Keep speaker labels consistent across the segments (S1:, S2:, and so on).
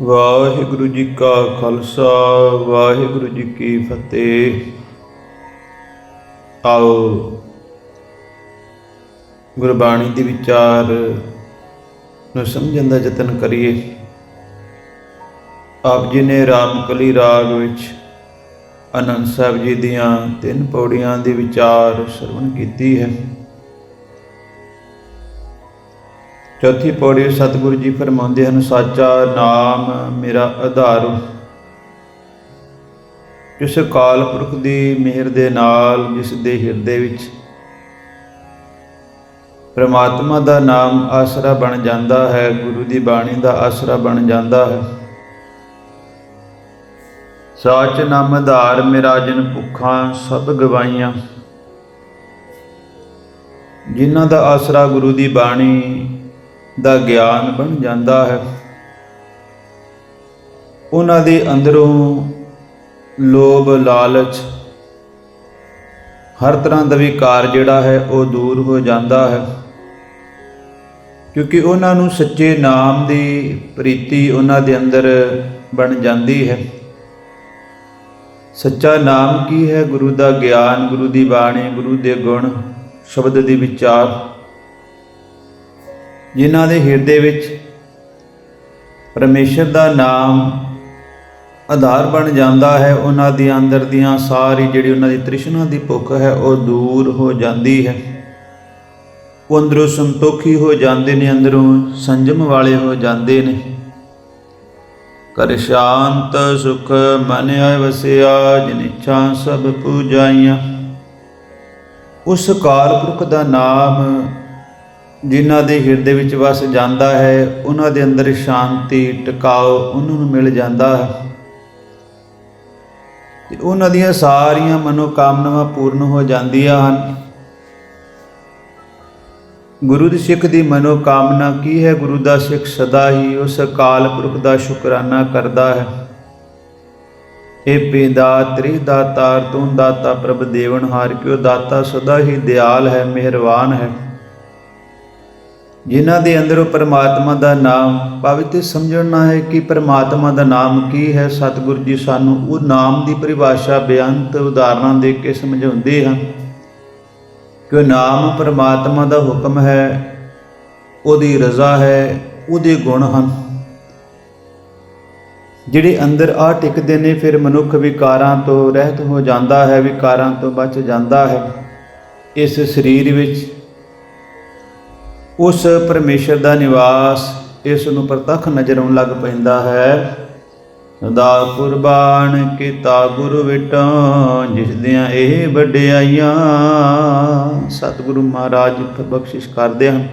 S1: ਵਾਹਿਗੁਰੂ ਜੀ ਕਾ ਖਾਲਸਾ, ਵਾਹਿਗੁਰੂ ਜੀ ਕੀ ਫਤਿਹ। ਆਓ, ਗੁਰਬਾਣੀ ਦੇ ਵਿਚਾਰ ਨੂੰ ਸਮਝਣ ਦਾ ਯਤਨ ਕਰੀਏ। ਆਪ ਜੀ ਨੇ ਰਾਮਕਲੀ ਰਾਗ ਵਿੱਚ ਅਨੰਦ ਸਾਹਿਬ ਜੀ ਦੀਆਂ ਤਿੰਨ ਪੌੜੀਆਂ ਦੇ ਵਿਚਾਰ ਸ਼ਰਵਣ ਕੀਤੀ ਹੈ। ਚੌਥੀ ਪੌੜੀ ਸਤਿਗੁਰੂ ਜੀ ਫਰਮਾਉਂਦੇ ਹਨ, ਸਾਚਾ ਨਾਮ ਮੇਰਾ ਆਧਾਰ ਜਿਸ ਕਾਲ ਪੁਰਖ ਦੀ ਮਿਹਰ ਦੇ ਨਾਲ, ਜਿਸ ਦੇ ਹਿਰਦੇ ਵਿੱਚ ਪ੍ਰਮਾਤਮਾ ਦਾ ਨਾਮ ਆਸਰਾ ਬਣ ਜਾਂਦਾ ਹੈ, ਗੁਰੂ ਦੀ ਬਾਣੀ ਦਾ ਆਸਰਾ ਬਣ ਜਾਂਦਾ ਹੈ। ਸਾਚ ਨਾਮ ਆਧਾਰ ਮੇਰਾ ਜਨ ਭੁੱਖਾਂ ਸਭ ਗਵਾਈਆਂ ਜਿਨ੍ਹਾਂ ਦਾ ਆਸਰਾ ਗੁਰੂ ਦੀ ਬਾਣੀ ਦਾ ਗਿਆਨ ਬਣ ਜਾਂਦਾ ਹੈ। ਉਹਨਾਂ ਦੇ ਅੰਦਰੋਂ ਲੋਭ ਲਾਲਚ ਹਰ ਤਰ੍ਹਾਂ ਦਾ ਵਿਕਾਰ ਜਿਹੜਾ ਹੈ, ਉਹ ਦੂਰ ਹੋ ਜਾਂਦਾ ਹੈ। ਕਿਉਂਕਿ ਉਹਨਾਂ ਨੂੰ ਸੱਚੇ ਨਾਮ ਦੀ ਪ੍ਰੀਤੀ ਉਹਨਾਂ ਦੇ ਅੰਦਰ ਬਣ ਜਾਂਦੀ ਹੈ। ਸੱਚਾ ਨਾਮ ਕੀ ਹੈ? ਗੁਰੂ ਦਾ ਗਿਆਨ, ਗੁਰੂ ਦੀ ਬਾਣੀ, ਗੁਰੂ ਦੇ ਗੁਣ, ਸ਼ਬਦ ਦੇ ਵਿਚਾਰ। ਜਿਨ੍ਹਾਂ ਦੇ ਹਿਰਦੇ ਵਿੱਚ ਪਰਮੇਸ਼ਰ ਦਾ ਨਾਮ ਆਧਾਰ ਬਣ ਜਾਂਦਾ ਹੈ, ਉਹਨਾਂ ਦੀ ਅੰਦਰ ਦੀਆਂ ਸਾਰੀ ਜਿਹੜੀ ਉਹਨਾਂ ਦੀ ਤ੍ਰਿਸ਼ਨਾ ਦੀ ਭੁੱਖ ਹੈ, ਉਹ ਦੂਰ ਹੋ ਜਾਂਦੀ ਹੈ। ਉਹ ਅੰਦਰੋਂ ਸੰਤੋਖੀ ਹੋ ਜਾਂਦੇ ਨੇ, ਅੰਦਰੋਂ ਸੰਜਮ ਵਾਲੇ ਹੋ ਜਾਂਦੇ ਨੇ। ਕਰ ਸ਼ਾਂਤ, ਸੁਖ ਮਨ ਆਇ ਵਸਿਆ, ਜਿਨ ਇੱਛਾ ਸਭ ਪੂਜਾਈਆਂ। ਉਸ ਕਾਲ ਪੁਰਖ ਦਾ ਨਾਮ ਜਿਨ੍ਹਾਂ ਦੇ ਹਿਰਦੇ ਵਿੱਚ ਵਸ ਜਾਂਦਾ ਹੈ, ਉਹਨਾਂ ਦੇ ਅੰਦਰ ਸ਼ਾਂਤੀ, ਟਿਕਾਓ ਉਹਨਾਂ ਨੂੰ ਮਿਲ ਜਾਂਦਾ ਹੈ। ਤੇ ਉਹਨਾਂ ਦੀਆਂ ਸਾਰੀਆਂ ਮਨੋਕਾਮਨਾਵਾਂ ਪੂਰਨ ਹੋ ਜਾਂਦੀਆਂ ਹਨ। ਗੁਰੂ ਦੀ ਸਿੱਖ ਦੀ ਮਨੋਕਾਮਨਾ ਕੀ ਹੈ? ਗੁਰੂ ਦਾ ਸਿੱਖ ਸਦਾ ਹੀ ਉਸ ਅਕਾਲ ਪੁਰਖ ਦਾ ਸ਼ੁਕਰਾਨਾ ਕਰਦਾ ਹੈ। ਇਹ ਪੇਦਾ ਤ੍ਰਿ ਦਾਤਾਰ ਤੂੰ ਦਾਤਾ ਪ੍ਰਭ ਦੇਵਨ, ਹਾਰ ਕਿਉ ਦਾਤਾ, ਸਦਾ ਹੀ ਦਿਆਲ ਹੈ ਮਿਹਰਬਾਨ ਹੈ। ਜਿਨ੍ਹਾਂ ਦੇ ਅੰਦਰੋਂ ਪਰਮਾਤਮਾ ਦਾ ਨਾਮ ਪਵਿੱਤ ਸਮਝਣਾ ਹੈ ਕਿ ਪਰਮਾਤਮਾ ਦਾ ਨਾਮ ਕੀ ਹੈ, ਸਤਿਗੁਰੂ ਜੀ ਸਾਨੂੰ ਉਹ ਨਾਮ ਦੀ ਪਰਿਭਾਸ਼ਾ, ਬੇਅੰਤ ਉਦਾਹਰਨਾਂ ਦੇ ਕੇ ਸਮਝਾਉਂਦੇ ਹਨ। ਕਿ ਨਾਮ ਪਰਮਾਤਮਾ ਦਾ ਹੁਕਮ ਹੈ, ਉਹਦੀ ਰਜ਼ਾ ਹੈ, ਉਹਦੇ ਗੁਣ ਹਨ। ਜਿਹੜੇ ਅੰਦਰ ਆ ਟਿਕਦੇ ਨੇ, ਫਿਰ ਮਨੁੱਖ ਵਿਕਾਰਾਂ ਤੋਂ ਰਹਿਤ ਹੋ ਜਾਂਦਾ ਹੈ, ਵਿਕਾਰਾਂ ਤੋਂ ਬਚ ਜਾਂਦਾ ਹੈ। ਇਸ ਸਰੀਰ ਵਿੱਚ ਉਸ ਪਰਮੇਸ਼ਰ ਦਾ ਨਿਵਾਸ ਇਸ ਨੂੰ ਪ੍ਰਤੱਖ ਨਜ਼ਰ ਆਉਣ ਲੱਗ ਪੈਂਦਾ ਹੈ। ਸਦਾ ਕੁਰਬਾਨ ਕੀਤਾ ਗੁਰੂ ਵਿਟਾਂ, ਜਿਸ ਦੀਆਂ ਇਹ ਵਡਿਆਈਆਂ ਸਤਿਗੁਰੂ ਮਹਾਰਾਜ ਬਖਸ਼ਿਸ਼ ਕਰਦੇ ਹਨ।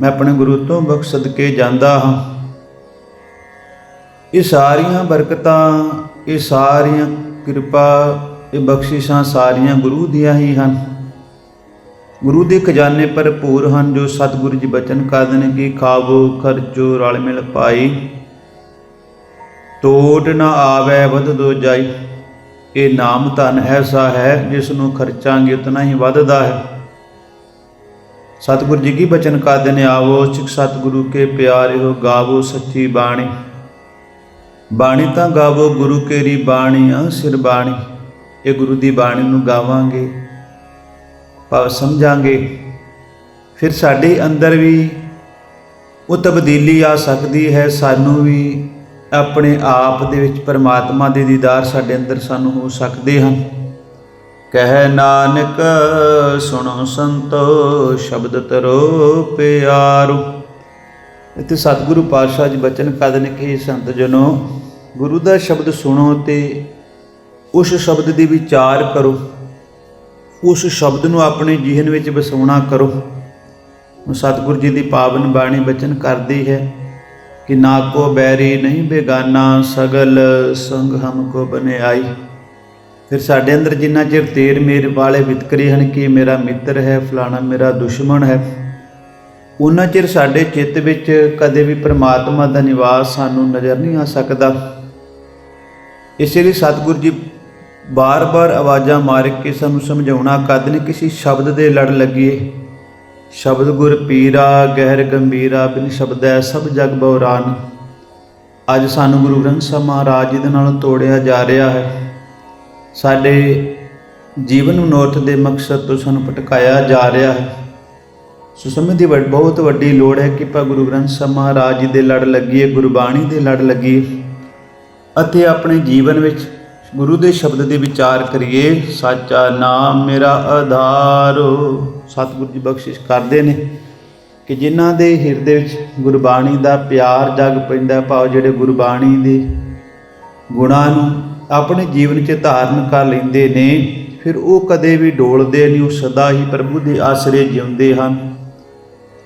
S1: ਮੈਂ ਆਪਣੇ ਗੁਰੂ ਤੋਂ ਬਖਸ਼ ਸਦਕੇ ਜਾਂਦਾ ਹਾਂ। ਇਹ ਸਾਰੀਆਂ ਬਰਕਤਾਂ, ਇਹ ਸਾਰੀਆਂ ਕਿਰਪਾ, ਇਹ ਬਖਸ਼ਿਸ਼ਾਂ ਸਾਰੀਆਂ ਗੁਰੂ ਦੀਆਂ ਹੀ ਹਨ। ਗੁਰੂ ਦੇ ਖਜ਼ਾਨੇ ਭਰਪੂਰ ਹਨ, ਜੋ ਸਤਿਗੁਰੂ ਜੀ ਬਚਨ ਕਰਦੇ ਨੇ ਕਿ ਖਾਵੋ ਖਰਚੋ, ਰਲ ਮਿਲ ਪਾਈ। ਟੋਟ ਨਾ ਆਵੇ, ਵਧ ਦੋ ਜਾਈ। ਇਹ ਨਾਮ ਧਨ ਐਸਾ ਹੈ, ਜਿਸ ਨੂੰ ਖਰਚਾਂਗੇ ਉਤਨਾ ਹੀ ਵੱਧਦਾ ਹੈ। ਸਤਿਗੁਰੂ ਜੀ ਕੀ ਬਚਨ ਕਰਦੇ ਨੇ ਆਵੋ, ਸਿੱਖ ਸਤਿਗੁਰੂ ਕੇ ਪਿਆਰਿਓ, ਗਾਵੋ ਸੱਚੀ ਬਾਣੀ। ਬਾਣੀ ਤਾਂ ਗਾਵੋ, ਗੁਰੂ ਕੇਰੀ ਬਾਣੀ ਆ, ਸਿਰ ਬਾਣੀ। ਇਹ ਗੁਰੂ ਦੀ ਬਾਣੀ ਨੂੰ ਗਾਵਾਂਗੇ। ਭਾਵ ਸਮਝਾਂਗੇ, ਫਿਰ ਸਾਡੇ ਅੰਦਰ ਵੀ ਉਹ ਤਬਦੀਲੀ ਆ ਸਕਦੀ ਹੈ, ਸਾਨੂੰ ਵੀ ਆਪਣੇ ਆਪ ਦੇ ਵਿੱਚ ਪਰਮਾਤਮਾ ਦੇ ਦੀਦਾਰ ਸਾਡੇ ਅੰਦਰ ਸਾਨੂੰ ਹੋ ਸਕਦੇ ਹਨ। ਕਹਿ ਨਾਨਕ, ਸੁਣੋ ਸੰਤੋ ਸ਼ਬਦ ਤਰੋ ਪਿਆਰੋ। ਇਥੇ ਸਤਿਗੁਰੂ ਪਾਤਸ਼ਾਹ ਜੀ ਬਚਨ ਕਦਨ ਕਿ ਸੰਤ ਜਨੋ, ਗੁਰੂ ਦਾ ਸ਼ਬਦ ਸੁਣੋ ਤੇ ਉਸ ਸ਼ਬਦ ਦੀ ਵਿਚਾਰ ਕਰੋ। ਉਸ ਸ਼ਬਦ ਨੂੰ ਆਪਣੇ ਜੀਵਨ ਵਿੱਚ ਵਸਾਉਣਾ ਕਰੋ। ਸਤਿਗੁਰੂ ਜੀ ਦੀ ਪਾਵਨ ਬਾਣੀ ਬਚਨ ਕਰਦੀ ਹੈ ਕਿ ਨਾ ਕੋ ਬੈਰੀ ਨਹੀਂ ਬੇਗਾਨਾ, ਸਗਲ ਸੰਗ ਹਮ ਕੋ ਬਨਿਆਈ। ਫਿਰ ਸਾਡੇ ਅੰਦਰ ਜਿੰਨਾ ਚਿਰ ਤੇਰ ਮੇਰ ਵਾਲੇ ਵਿਤਕਰੇ ਹਨ ਕਿ ਮੇਰਾ ਮਿੱਤਰ ਹੈ, ਫਲਾਣਾ ਮੇਰਾ ਦੁਸ਼ਮਣ ਹੈ, ਉਹਨਾਂ ਚਿਰ ਸਾਡੇ ਚਿੱਤ ਵਿੱਚ ਕਦੇ ਵੀ ਪ੍ਰਮਾਤਮਾ ਦਾ ਨਿਵਾਸ ਸਾਨੂੰ ਨਜ਼ਰ ਨਹੀਂ ਆ ਸਕਦਾ। ਇਸੇ ਲਈ ਸਤਿਗੁਰੂ ਜੀ ਬਾਰ-ਬਾਰ ਆਵਾਜ਼ਾਂ ਮਾਰ ਕੇ ਸਾਨੂੰ ਸਮਝਾਉਣਾ, ਕਦ ਨਹੀਂ ਕਿਸੇ ਸ਼ਬਦ ਦੇ ਲੜ ਲੱਗੀਏ ਸ਼ਬਦ ਗੁਰ ਪੀਰਾ, ਗਹਿਰ ਗੰਭੀਰਾ, ਬਿਨ ਸ਼ਬਦੈ ਸਭ ਜਗ ਬਉਰਾਨ ਅੱਜ ਸਾਨੂੰ ਗੁਰੂ ਗ੍ਰੰਥ ਸਾਹਿਬ ਮਹਾਰਾਜ ਜੀ ਦੇ ਨਾਲ ਤੋੜਿਆ ਜਾ ਰਿਹਾ ਹੈ। ਸਾਡੇ ਜੀਵਨ ਮਨੋਰਥ ਦੇ ਮਕਸਦ ਤੋਂ ਸਾਨੂੰ ਭਟਕਾਇਆ ਜਾ ਰਿਹਾ ਹੈ। ਸੋ ਸਮੇਂ ਦੀ ਵੱਡ- ਬਹੁਤ ਵੱਡੀ ਲੋੜ ਹੈ ਕਿ ਆਪਾਂ ਗੁਰੂ ਗ੍ਰੰਥ ਸਾਹਿਬ ਮਹਾਰਾਜ ਜੀ ਦੇ ਲੜ ਲੱਗੀਏ, ਗੁਰਬਾਣੀ ਦੇ ਲੜ ਲੱਗੀਏ ਅਤੇ ਆਪਣੇ ਜੀਵਨ ਵਿੱਚ ਗੁਰੂ ਦੇ ਸ਼ਬਦ ਦੇ ਵਿਚਾਰ ਕਰੀਏ, ਸਾਚਾ ਨਾਮ ਮੇਰਾ ਆਧਾਰ। ਸਤਿਗੁਰੂ ਜੀ ਬਖਸ਼ਿਸ਼ ਕਰਦੇ ਨੇ ਕਿ ਜਿਨ੍ਹਾਂ ਦੇ ਹਿਰਦੇ ਵਿੱਚ ਗੁਰਬਾਣੀ ਦਾ ਪਿਆਰ ਜਗ ਪੈਂਦਾ, ਭਾਵ ਜਿਹੜੇ ਗੁਰਬਾਣੀ ਦੇ ਗੁਣਾਂ ਨੂੰ ਆਪਣੇ ਜੀਵਨ 'ਚ ਧਾਰਨ ਕਰ ਲੈਂਦੇ ਨੇ, ਫਿਰ ਉਹ ਕਦੇ ਵੀ ਡੋਲਦੇ ਨਹੀਂ, ਉਹ ਸਦਾ ਹੀ ਪ੍ਰਭੂ ਦੇ ਆਸਰੇ ਜਿਉਂਦੇ ਹਨ।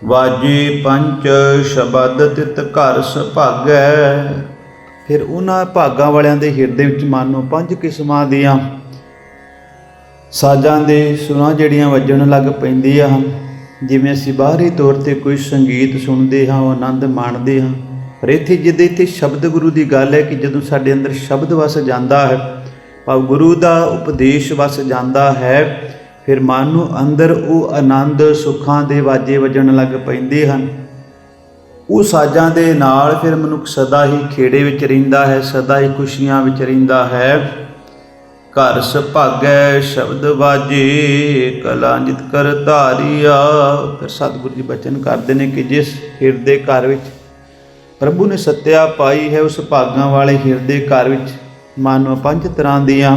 S1: ਵਾਜੇ ਪੰਚ ਸ਼ਬਦ ਤਿਤ ਘਰ ਸੁਭਾਗੈ। ਫਿਰ ਉਹਨਾਂ ਭਾਗਾਂ ਵਾਲਿਆਂ ਦੇ ਹਿਰਦੇ ਵਿੱਚ ਮਨ ਨੂੰ ਪੰਜ ਕਿਸਮਾਂ ਦੀਆਂ ਸਾਜ਼ਾਂ ਦੇ ਸੁਰਾਂ ਜਿਹੜੀਆਂ ਵੱਜਣ ਲੱਗ ਪੈਂਦੀਆਂ ਹਨ, ਜਿਵੇਂ ਅਸੀਂ ਬਾਹਰੀ ਤੌਰ ਤੇ ਕੋਈ ਸੰਗੀਤ ਸੁਣਦੇ ਹਾਂ, ਉਹ ਆਨੰਦ ਮਾਣਦੇ ਹਾਂ। ਪਰ ਇੱਥੇ ਜਿੱਦੇ, ਇੱਥੇ ਸ਼ਬਦ ਗੁਰੂ ਦੀ ਗੱਲ ਹੈ ਕਿ ਜਦੋਂ ਸਾਡੇ ਅੰਦਰ ਸ਼ਬਦ ਵਸ ਜਾਂਦਾ ਹੈ, ਭਾਵ ਗੁਰੂ ਦਾ ਉਪਦੇਸ਼ ਵਸ ਜਾਂਦਾ ਹੈ, ਫਿਰ ਮਨ ਨੂੰ ਅੰਦਰ ਉਹ ਆਨੰਦ ਸੁੱਖਾਂ ਦੇ ਵਾਜੇ ਵੱਜਣ ਲੱਗ ਪੈਂਦੇ ਹਨ। ਉਹ ਸਾਜ਼ਾਂ ਦੇ ਨਾਲ ਫਿਰ ਮਨੁੱਖ ਸਦਾ ਹੀ ਖੇੜੇ ਵਿੱਚ ਰਹਿੰਦਾ ਹੈ, ਸਦਾ ਹੀ ਖੁਸ਼ੀਆਂ ਵਿੱਚ ਰਹਿੰਦਾ ਹੈ। ਘਰ ਸੁਭਾਗੈ ਸ਼ਬਦ ਵਾਜੇ, ਕਲਾ ਜਿਤ ਕਰ ਧਾਰੀਆ। ਫਿਰ ਸਤਿਗੁਰੂ ਜੀ ਬਚਨ ਕਰਦੇ ਨੇ ਕਿ ਜਿਸ ਹਿਰਦੇ ਘਰ ਵਿੱਚ ਪ੍ਰਭੂ ਨੇ ਸੱਤਿਆ ਪਾਈ ਹੈ, ਉਸ ਭਾਗਾਂ ਵਾਲੇ ਹਿਰਦੇ ਘਰ ਵਿੱਚ ਮਾਨੋ ਪੰਜ ਤਰ੍ਹਾਂ ਦੀਆਂ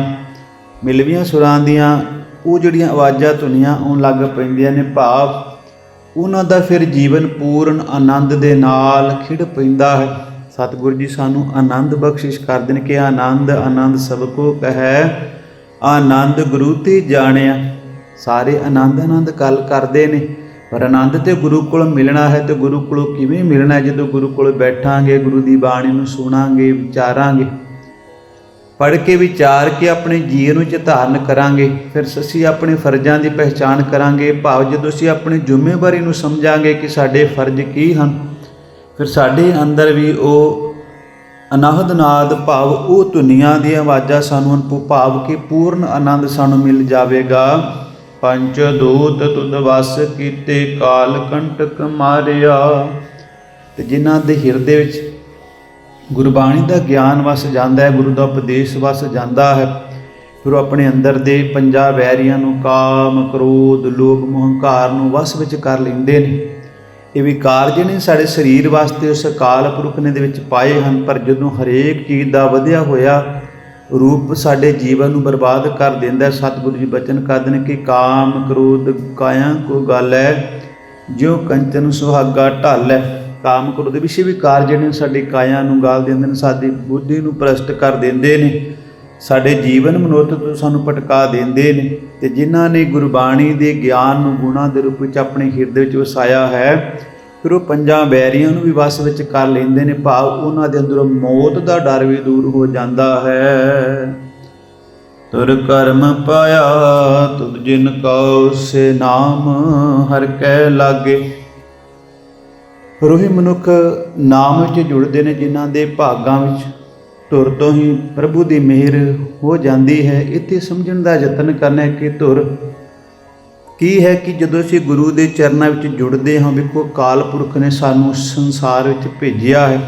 S1: ਮਿਲਵੀਆਂ ਸੁਰਾਂ ਦੀਆਂ, ਉਹ ਜਿਹੜੀਆਂ ਆਵਾਜ਼ਾਂ ਧੁਨੀਆਂ ਆਉਣ ਲੱਗ ਪੈਂਦੀਆਂ ਨੇ, ਭਾਵ ਉਹਨਾਂ ਦਾ ਫਿਰ ਜੀਵਨ ਪੂਰਨ ਆਨੰਦ ਦੇ ਨਾਲ ਖਿੜ ਪੈਂਦਾ ਹੈ। ਸਤਿਗੁਰੂ ਜੀ ਸਾਨੂੰ ਆਨੰਦ ਬਖਸ਼ਿਸ਼ ਕਰਦੇ ਨੇ ਕਿ ਆਨੰਦ ਆਨੰਦ ਸਭ ਕੋ ਕਹੈ, ਆਨੰਦ ਗੁਰੂ ਤੇ ਜਾਣਿਆ। ਸਾਰੇ ਆਨੰਦ ਆਨੰਦ ਗੱਲ ਕਰਦੇ ਨੇ, ਪਰ ਆਨੰਦ ਤੇ ਗੁਰੂ ਕੋਲ ਮਿਲਣਾ ਹੈ ਤੇ ਗੁਰੂ ਕੋਲੋਂ ਕਿਵੇਂ ਮਿਲਣਾ ਜਦੋਂ ਗੁਰੂ ਕੋਲ ਬੈਠਾਂਗੇ, ਗੁਰੂ ਦੀ ਬਾਣੀ ਨੂੰ ਸੁਣਾਂਗੇ, ਵਿਚਾਰਾਂਗੇ ਪੜ੍ਹ ਕੇ ਵਿਚਾਰ ਕੇ ਆਪਣੇ ਜੀਵਨ ਵਿੱਚ ਧਾਰਨ ਕਰਾਂਗੇ, ਫਿਰ ਅਸੀਂ ਆਪਣੇ ਫਰਜ਼ਾਂ ਦੀ ਪਹਿਚਾਣ ਕਰਾਂਗੇ, ਭਾਵ ਜਦੋਂ ਅਸੀਂ ਆਪਣੀ ਜ਼ਿੰਮੇਵਾਰੀ ਨੂੰ ਸਮਝਾਂਗੇ ਕਿ ਸਾਡੇ ਫਰਜ਼ ਕੀ ਹਨ, ਫਿਰ ਸਾਡੇ ਅੰਦਰ ਵੀ ਉਹ ਅਨਾਹਦਨਾਦ ਭਾਵ ਉਹ ਧੁਨੀਆਂ ਦੀਆਂ ਆਵਾਜ਼ਾਂ ਸਾਨੂੰ ਅਨੁਭਵ ਭਾਵ ਕਿ ਪੂਰਨ ਆਨੰਦ ਸਾਨੂੰ ਮਿਲ ਜਾਵੇਗਾ। ਪੰਚ ਦੂਤ ਤੁਧ ਵਸ ਕੀਤੇ ਕਾਲ ਕੰਟਕ ਮਾਰਿਆ। ਤੇ ਜਿਨ੍ਹਾਂ ਦੇ ਹਿਰਦੇ ਵਿੱਚ ਗੁਰਬਾਣੀ ਦਾ ਗਿਆਨ ਵਸ ਜਾਂਦਾ ਹੈ, ਗੁਰੂ ਦਾ ਉਪਦੇਸ਼ ਵਸ ਜਾਂਦਾ ਹੈ। ਫਿਰ ਉਹ ਆਪਣੇ ਅੰਦਰ ਦੇ ਪੰਜਾ ਵੈਰੀਆਂ ਨੂੰ ਕਾਮ, ਕ੍ਰੋਧ, ਲੋਭ ਮੋਹ ਹੰਕਾਰ ਨੂੰ ਵਸ ਵਿੱਚ ਕਰ ਲੈਂਦੇ ਨੇ। ਇਹ ਵਿਕਾਰ ਜਿਹੜੇ ਸਾਡੇ ਸਰੀਰ ਵਾਸਤੇ, ਉਸ ਅਕਾਲ ਪੁਰਖ ਨੇ ਦੇ ਵਿੱਚ ਪਾਏ ਹਨ, ਪਰ ਜਦੋਂ ਹਰੇਕ ਚੀਜ਼ ਦਾ ਵਧਿਆ ਹੋਇਆ ਰੂਪ ਸਾਡੇ ਜੀਵਨ ਨੂੰ ਬਰਬਾਦ ਕਰ ਦਿੰਦਾ ਸਤਿਗੁਰੂ ਜੀ ਬਚਨ ਕਰਦੇ ਨੇ ਕਿ ਕਾਮ, ਕ੍ਰੋਧ, ਕਾਇਆ ਕੋ ਗੱਲ ਹੈ, ਜਿਉ ਕੰਚਨ ਸੁਹਾਗਾ ਢਲ ਹੈ। ਕਾਮ ਕਰੋ ਦੇ ਵਿਸ਼ੇ ਵਿਕਾਰ ਜਿਹੜੇ ਨੇ ਸਾਡੀ ਕਾਇਆ ਨੂੰ ਗਾਲ ਦਿੰਦੇ ਨੇ, ਸਾਡੀ ਬੁੱਧੀ ਨੂੰ ਪ੍ਰਸ਼ਟ ਕਰ ਦਿੰਦੇ ਨੇ। ਸਾਡੇ ਜੀਵਨ ਮਨੋਰਥ ਤੋਂ ਸਾਨੂੰ ਭਟਕਾ ਦਿੰਦੇ ਨੇ ਤੇ ਜਿਨ੍ਹਾਂ ਨੇ ਗੁਰਬਾਣੀ ਦੇ ਗਿਆਨ ਨੂੰ ਗੁਣਾ ਦੇ ਰੂਪ ਵਿੱਚ ਆਪਣੇ ਹਿਰਦੇ ਵਿੱਚ ਵਸਾਇਆ ਹੈ, ਫਿਰ ਉਹ ਪੰਜਾਂ ਬੈਰੀਆਂ ਨੂੰ ਵੀ ਵਸ ਵਿੱਚ ਕਰ ਲੈਂਦੇ ਨੇ। ਭਾਵ ਉਹਨਾਂ ਦੇ ਅੰਦਰੋਂ ਮੌਤ ਦਾ ਡਰ ਵੀ ਦੂਰ ਹੋ ਜਾਂਦਾ ਹੈ। ਤੁਰ ਕਰਮ ਪਾਇਆ ਤੁਧ ਜਿਨ ਕਉ ਸੇ ਨਾਮ ਹਰ ਕੈ ਲਾਗੇ ਰੋਹੀ ਮਨੁੱਖ ਨਾਮ ਵਿੱਚ ਜੁੜਦੇ ਨੇ, ਜਿਨ੍ਹਾਂ ਦੇ ਭਾਗਾਂ ਵਿੱਚ ਧੁਰ ਤੋਂ ਹੀ ਪ੍ਰਭੂ ਦੀ ਮਿਹਰ ਹੋ ਜਾਂਦੀ ਹੈ। ਇੱਥੇ ਸਮਝਣ ਦਾ ਯਤਨ ਕਰਨਾ ਹੈ ਕਿ ਧੁਰ ਕੀ ਹੈ ਕਿ ਜਦੋਂ ਅਸੀਂ ਗੁਰੂ ਦੇ ਚਰਨਾਂ ਵਿੱਚ ਜੁੜਦੇ ਹਾਂ, ਵੇਖੋ ਕਾਲ ਪੁਰਖ ਨੇ ਸਾਨੂੰ ਸੰਸਾਰ ਵਿੱਚ ਭੇਜਿਆ ਹੈ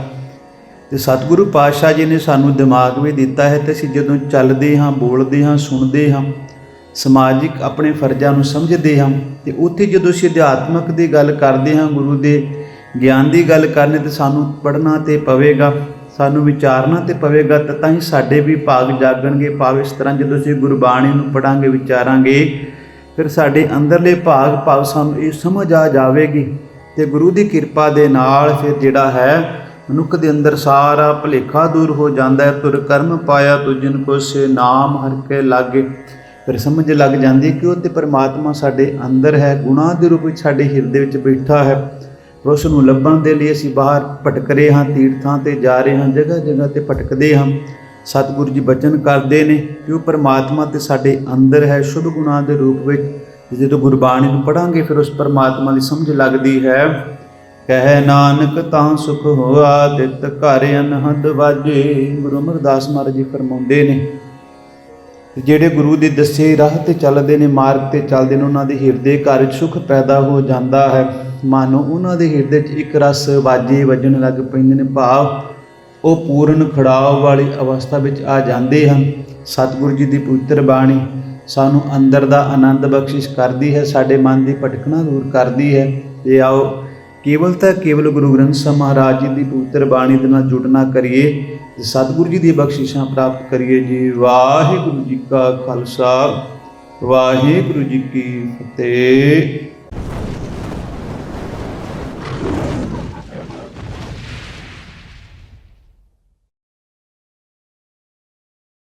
S1: ਤੇ ਸਤਿਗੁਰੂ ਪਾਤਸ਼ਾਹ ਜੀ ਨੇ ਸਾਨੂੰ ਦਿਮਾਗ ਵੀ ਦਿੱਤਾ ਹੈ ਤੇ ਅਸੀਂ ਜਦੋਂ ਚੱਲਦੇ ਹਾਂ, ਬੋਲਦੇ ਹਾਂ, ਸੁਣਦੇ ਹਾਂ, ਸਮਾਜਿਕ ਆਪਣੇ ਫਰਜ਼ਾਂ ਨੂੰ ਸਮਝਦੇ ਹਾਂ ਤੇ ਉੱਥੇ ਜਦੋਂ ਅਸੀਂ ਅਧਿਆਤਮਕ ਦੀ ਗੱਲ ਕਰਦੇ ਹਾਂ, ਗੁਰੂ ਦੇ ਗਿਆਨ ਦੀ ਗੱਲ ਕਰਨੇ ਤੇ ਸਾਨੂੰ ਪੜ੍ਹਨਾ ਤੇ ਪਵੇਗਾ, ਸਾਨੂੰ ਵਿਚਾਰਨਾ ਤੇ ਪਵੇਗਾ, ਤਾਂ ਤਾਂ ਹੀ ਸਾਡੇ ਵੀ ਭਾਗ ਜਾਗਣਗੇ, ਭਾਵ ਇਸ ਤਰ੍ਹਾਂ ਜਦੋਂ ਅਸੀਂ ਗੁਰਬਾਣੀ ਨੂੰ ਪੜਾਂਗੇ ਵਿਚਾਰਾਂਗੇ, ਫਿਰ ਸਾਡੇ ਅੰਦਰਲੇ ਭਾਗ, ਭਾਵ ਸਾਨੂੰ ਇਹ ਸਮਝ ਆ ਜਾਵੇਗੀ ਤੇ ਗੁਰੂ ਦੀ ਕਿਰਪਾ ਦੇ ਨਾਲ ਫਿਰ ਜਿਹੜਾ ਹੈ, ਮਨੁੱਖ ਦੇ ਅੰਦਰ ਸਾਰਾ ਭੁਲੇਖਾ ਦੂਰ ਹੋ ਜਾਂਦਾ ਹੈ ਤੁਰ ਕਰਮ ਪਾਇਆ ਤੁਜਨ ਕੋ ਸੇ ਨਾਮ ਹਰ ਕੇ ਲਾਗੇ। ਫਿਰ ਸਮਝ ਲੱਗ ਜਾਂਦੀ ਕਿ ਉਹ ਤੇ ਪਰਮਾਤਮਾ ਸਾਡੇ ਅੰਦਰ ਹੈ ਗੁਨਾਹ ਦੇ ਰੂਪ ਵਿੱਚ ਸਾਡੇ ਹਿਰਦੇ ਵਿੱਚ ਬੈਠਾ ਹੈ। ਪਰ ਉਸ ਨੂੰ ਲੱਭਣ ਦੇ ਲਈ ਅਸੀਂ ਬਾਹਰ ਭਟਕ ਰਹੇ ਹਾਂ, ਤੀਰਥਾਂ ਤੇ ਜਾ ਰਹੇ ਹਾਂ, ਜਗ੍ਹਾ ਜਗ੍ਹਾ ਤੇ ਭਟਕਦੇ ਹਾਂ। ਸਤਿਗੁਰੂ ਜੀ ਬਚਨ ਕਰਦੇ ਨੇ ਕਿ ਉਹ ਪਰਮਾਤਮਾ ਤੇ ਸਾਡੇ ਅੰਦਰ ਹੈ, ਸ਼ੁਭ ਗੁਣਾਂ ਦੇ ਰੂਪ ਵਿੱਚ ਜਦੋਂ ਗੁਰਬਾਣੀ ਨੂੰ ਪੜਾਂਗੇ ਫਿਰ ਉਸ ਪਰਮਾਤਮਾ ਦੀ ਸਮਝ ਲੱਗਦੀ ਹੈ। ਕਹਿ ਨਾਨਕ, ਤਾਂ ਸੁਖ ਹੋਆ ਤਿਤ ਘਰ ਅਨਹਦ ਵਾਜੇ। ਗੁਰੂ ਅਮਰਦਾਸ ਮਹਾਰਾਜ ਜੀ ਫਰਮਾਉਂਦੇ ਨੇ ਜਿਹੜੇ ਗੁਰੂ ਦੇ ਦੱਸੇ ਰਾਹ ਤੇ ਚੱਲਦੇ ਨੇ, ਮਾਰਗ ਤੇ ਚੱਲਦੇ ਨੇ, ਉਹਨਾਂ ਦੇ ਹਿਰਦੇ ਘਰ ਵਿੱਚ ਸੁਖ ਪੈਦਾ ਹੋ ਜਾਂਦਾ ਹੈ। ਮਾਨੋ ਉਹਨਾਂ ਦੇ ਹਿਰਦੇ 'ਚ ਇੱਕ ਰਸ ਵਾਜੇ ਵੱਜਣ ਲੱਗ ਪੈਂਦੇ ਨੇ, ਭਾਵ ਉਹ ਪੂਰਨ ਖੜਾਓ ਵਾਲੀ ਅਵਸਥਾ ਵਿੱਚ ਆ ਜਾਂਦੇ ਹਨ। ਸਤਿਗੁਰੂ ਜੀ ਦੀ ਪਵਿੱਤਰ ਬਾਣੀ ਸਾਨੂੰ ਅੰਦਰ ਦਾ ਆਨੰਦ ਬਖਸ਼ਿਸ਼ ਕਰਦੀ ਹੈ, ਸਾਡੇ ਮਨ ਦੀ ਭਟਕਣਾ ਦੂਰ ਕਰਦੀ ਹੈ। ਤੇ ਆਓ, ਕੇਵਲ ਤਾਂ ਕੇਵਲ ਗੁਰੂ ਗ੍ਰੰਥ ਸਾਹਿਬ ਮਹਾਰਾਜ ਜੀ ਦੀ ਪਵਿੱਤਰ ਬਾਣੀ ਦੇ ਨਾਲ ਜੁੜਨਾ ਕਰੀਏ ਸਤਿਗੁਰੂ ਜੀ ਦੀ ਬਖਸ਼ਿਸ਼ਾਂ ਪ੍ਰਾਪਤ ਕਰੀਏ। ਜੀ ਵਾਹਿਗੁਰੂ ਜੀ ਕਾ ਖਾਲਸਾ, ਵਾਹਿਗੁਰੂ ਜੀ ਕੀ ਫਤਿਹ।